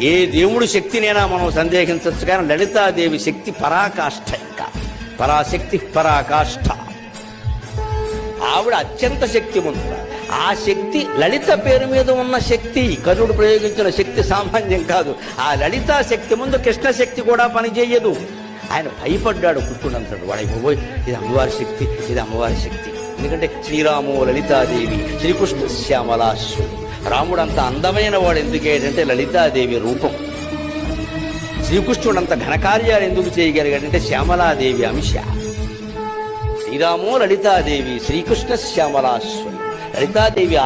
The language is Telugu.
ఏ దేవుడు శక్తినైనా మనం సందేహించవచ్చు కానీ లలితాదేవి శక్తి పరాకాష్ఠ ఇంకా. పరాశక్తి పరాకాష్ఠ ఆవిడ అత్యంత శక్తివంతుడు ఆ శక్తి లలిత పేరు మీద ఉన్న శక్తి కర్ణుడు ప్రయోగించిన శక్తి సామాన్యం కాదు. ఆ లలితా శక్తి ముందు కృష్ణ శక్తి కూడా పనిచేయదు. ఆయన భయపడ్డాడు పుట్టునంతడు వాడు పోయి ఇది అమ్మవారి శక్తి ఇది అమ్మవారి శక్తి. ఎందుకంటే శ్రీరాము లలితాదేవి శ్రీకృష్ణ శ్యామలాశ్వరి. రాముడు అంత అందమైన వాడు ఎందుకేటంటే లలితాదేవి రూపం. శ్రీకృష్ణుడు అంత ఘనకార్యాలు ఎందుకు చేయగలిగాడంటే శ్యామలాదేవి అంశ. శ్రీరామో లలితాదేవి శ్రీకృష్ణ శ్యామలాశ్వరి. లలితాదేవి